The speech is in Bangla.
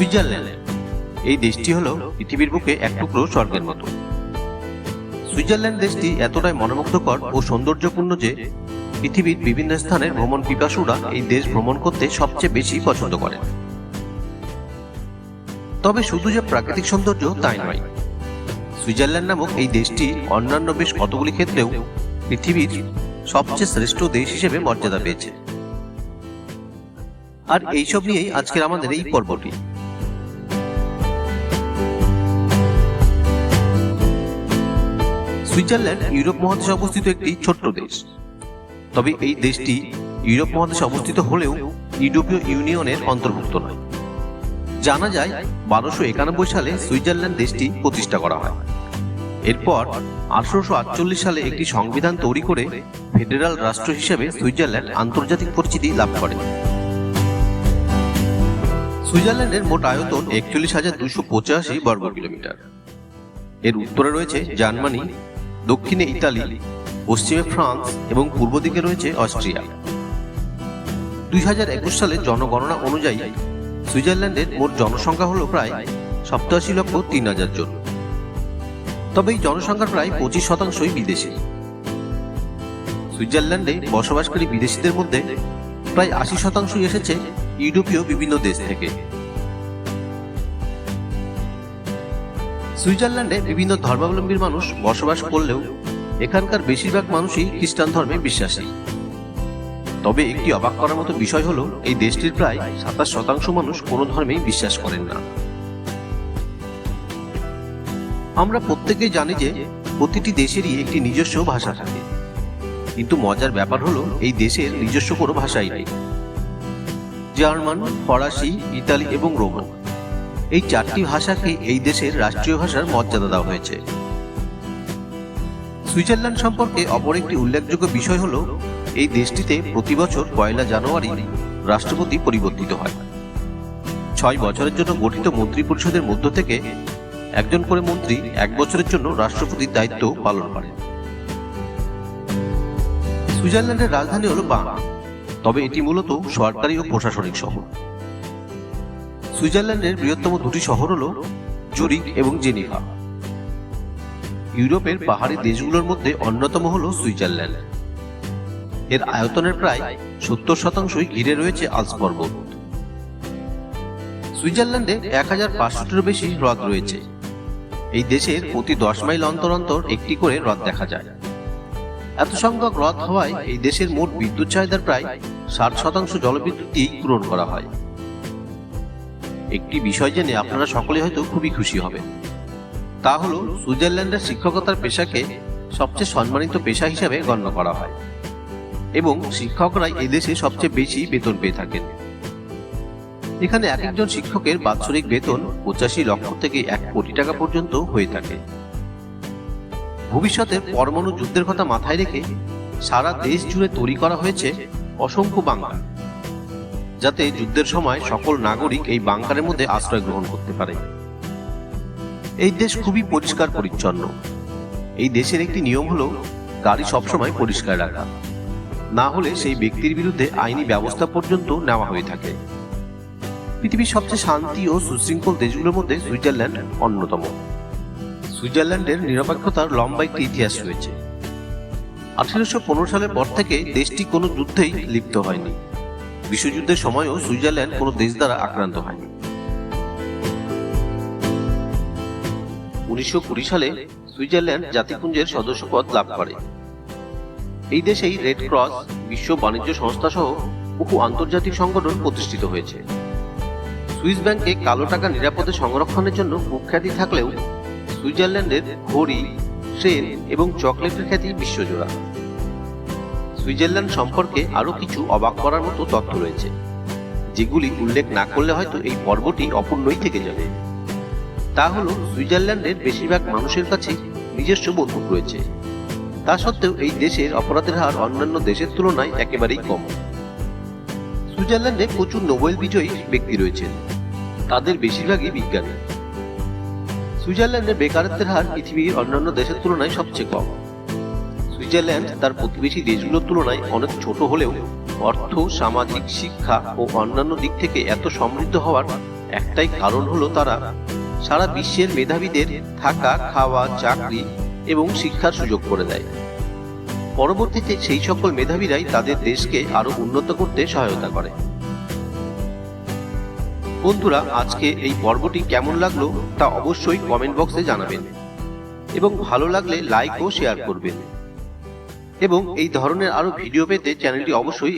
সুইজারল্যান্ড। এই দেশটি হলো পৃথিবীর বুকে এক টুকরো স্বর্গের মতো। সুইজারল্যান্ড দেশটি এতটাই মনোমুগ্ধকর ও সৌন্দর্যপূর্ণ যে পৃথিবীর বিভিন্ন স্থানের ভ্রমণ পিপাসুরা এই দেশ ভ্রমণ করতে সবচেয়ে বেশি পছন্দ করেন তবে শুধু যে প্রাকৃতিক সৌন্দর্য তাই নয়। সুইজারল্যান্ড নামক এই দেশটি অন্যান্য বেশ কতগুলি ক্ষেত্রেও পৃথিবীর সবচেয়ে শ্রেষ্ঠ দেশ হিসেবে মর্যাদা পেয়েছে। আর এইসব নিয়েই আজকের আমাদের এই পর্বটি। সুইজারল্যান্ড, ইউরোপ মহাদেশে অবস্থিত একটি ছোট্ট দেশ। তবে এই দেশটি ইউরোপ মহাদেশে অবস্থিত হলেও ইউরোপীয় ইউনিয়নের অন্তর্ভুক্ত নয়। জানা যায়, বারোশো একানব্বই সালে সুইজারল্যান্ড দেশটি প্রতিষ্ঠা করা হয়। এরপর আঠারোশো আটচল্লিশ সালে একটি সংবিধান তৈরি করে ফেডারাল রাষ্ট্র হিসেবে সুইজারল্যান্ড আন্তর্জাতিক পরিচিতি লাভ করে। সুইজারল্যান্ডের মোট আয়তন একচল্লিশ হাজার দুশো পঁচাশি বর্গ কিলোমিটার এর উত্তরে রয়েছে জার্মানি দক্ষিণে ইতালি, পশ্চিমে ফ্রান্স এবং পূর্ব দিকে রয়েছে অস্ট্রিয়া। দুই হাজার একুশ সালের জনগণনা অনুযায়ী সুইজারল্যান্ডের মোট জনসংখ্যা হল প্রায় সপ্তাশি লক্ষ তিন হাজার জন। তবে এই জনসংখ্যার প্রায় পঁচিশ শতাংশই বিদেশি। সুইজারল্যান্ডে বসবাসকারী বিদেশিদের মধ্যে প্রায় আশি শতাংশই এসেছে ইউরোপীয় বিভিন্ন দেশ থেকে। সুইজারল্যান্ডে বিভিন্ন ধর্মাবলম্বীর মানুষ বসবাস করলেও এখানকার বেশিরভাগ মানুষই খ্রিস্টান ধর্মে বিশ্বাসী। তবে একটি অবাক করার মতো বিষয় হলো, এই দেশটির প্রায় সাতাশ শতাংশ মানুষ কোনো ধর্মেই বিশ্বাস করেন না। আমরা প্রত্যেকেই জানি যে প্রতিটি দেশেরই একটি নিজস্ব ভাষা থাকে। কিন্তু মজার ব্যাপার হলো, এই দেশের নিজস্ব কোনো ভাষাই নেই। জার্মান, ফরাসি, ইতালি এবং রোমান। এই চারটি ভাষাকে এই দেশের রাষ্ট্রীয় ভাষার মর্যাদা দেওয়া হয়েছে। সুইজারল্যান্ড সম্পর্কে অপর একটি উল্লেখযোগ্য বিষয় হল, এই দেশটিতে প্রতি বছর পয়লা জানুয়ারি রাষ্ট্রপতি পরিবর্তিত হয়। ছয় বছরের জন্য গঠিত মন্ত্রী পরিষদের মধ্য থেকে একজন করে মন্ত্রী এক বছরের জন্য রাষ্ট্রপতির দায়িত্ব পালন করেন। সুইজারল্যান্ডের রাজধানী হল বার্ন, তবে এটি মূলত সরকারি ও প্রশাসনিক শহর। সুইজারল্যান্ডের বৃহত্তম দুটি শহর হল জুরিক এবং জেনিভা। ইউরোপের পাহাড়ি দেশগুলোর মধ্যে অন্যতম হল সুইজারল্যান্ড। এর আয়তনের প্রায় সত্তর শতাংশই ঘিরে রয়েছে আলস পর্বত সুইজারল্যান্ডে এক হাজার পাঁচশোটিরও বেশি হ্রদ রয়েছে। এই দেশের প্রতি দশ মাইল অন্তর অন্তর একটি করে হ্রদ দেখা যায়। এত সংখ্যক হ্রদ হওয়ায় এই দেশের মোট বিদ্যুৎ চাহিদার প্রায় ষাট শতাংশ জলবিদ্যুৎই পূরণ করা হয়। একটি বিষয় জেনে আপনারা সকলে হয়তো খুবই খুশি হবেন তা হল, সুইজারল্যান্ডের শিক্ষকতার পেশাকে সবচেয়ে সম্মানিত পেশা হিসেবে গণ্য করা হয় এবং শিক্ষকরাই এদেশে সবচেয়ে বেশি বেতন পেয়ে থাকেন। এখানে এক একজন শিক্ষকের বাৎসরিক বেতন পঁচাশি লক্ষ থেকে এক কোটি টাকা পর্যন্ত হয়ে থাকে। ভবিষ্যতের পরমাণু যুদ্ধের কথা মাথায় রেখে সারা দেশ জুড়ে তৈরি করা হয়েছে অসংখ্য বাংকার যাতে যুদ্ধের সময় সকল নাগরিক এই বাংকারের মধ্যে আশ্রয় গ্রহণ করতে পারে। এই দেশ খুবই পরিষ্কার পরিচ্ছন্ন। এই দেশের একটি নিয়ম হলো, গাড়ি সবসময় পরিষ্কার রাখা। না হলে সেই ব্যক্তির বিরুদ্ধে আইনি ব্যবস্থা পর্যন্ত নেওয়া হয়ে থাকে। পৃথিবীর সবচেয়ে শান্তি ও সুশৃঙ্খল দেশগুলোর মধ্যে সুইজারল্যান্ড অন্যতম। সুইজারল্যান্ডের নিরপেক্ষতার লম্বা একটি ইতিহাস রয়েছে। আঠারোশো সালের পর থেকে দেশটি কোনো যুদ্ধেই লিপ্ত হয়নি। বিশ্বযুদ্ধের সময়ও সুইজারল্যান্ড কোনো দেশ দ্বারা আক্রান্ত হয়নি। উনিশশো কুড়ি সালে সুইজারল্যান্ড জাতিপুঞ্জের সদস্যপদ লাভ করে। এই দেশেই রেড ক্রস বিশ্ব বাণিজ্য সংস্থা সহ বহু আন্তর্জাতিক সংগঠন প্রতিষ্ঠিত হয়েছে। সুইস ব্যাংকে কালো টাকা নিরাপদে সংরক্ষণের জন্য কুখ্যাতি থাকলেও সুইজারল্যান্ডের ঘড়ি ট্রেন এবং চকলেটের খ্যাতি বিশ্বজোড়া। সুইজারল্যান্ড সম্পর্কে আরও কিছু অবাক করার মতো তথ্য রয়েছে, যেগুলি উল্লেখ না করলে হয়তো এই পর্বটি অপূর্ণই থেকে যাবে। তা হলো, সুইজারল্যান্ডের বেশিরভাগ মানুষের কাছে নিজস্ব বন্দুক রয়েছে। তা সত্ত্বেও এই দেশের অপরাধের হার অন্যান্য দেশের তুলনায় একেবারেই কম। সুইজারল্যান্ডে প্রচুর নোবেল বিজয়ী ব্যক্তি রয়েছেন, তাদের বেশিরভাগই বিজ্ঞানী। সুইজারল্যান্ডে বেকারত্বের হার পৃথিবীর অন্যান্য দেশের তুলনায় সবচেয়ে কম। সুইজারল্যান্ড তার প্রতিবেশী দেশগুলোর তুলনায় অনেক ছোট হলেও অর্থ, সামাজিক শিক্ষা ও অন্যান্য দিক থেকে এত সমৃদ্ধ হওয়ার একটাই কারণ হলো তারা সারা বিশ্বের মেধাবীদের থাকা, খাওয়া, চাকরি এবং শিক্ষার সুযোগ করে দেয়। পরবর্তীতে সেই সকল মেধাবীরাই তাদের দেশকে আরও উন্নত করতে সহায়তা করে। বন্ধুরা, আজকে এই পর্বটি কেমন লাগল তা অবশ্যই কমেন্ট বক্সে জানাবেন এবং ভালো লাগলে লাইক ও শেয়ার করবেন। এবং এই ধরনের আরও ভিডিও পেতে চ্যানেলটি অবশ্যই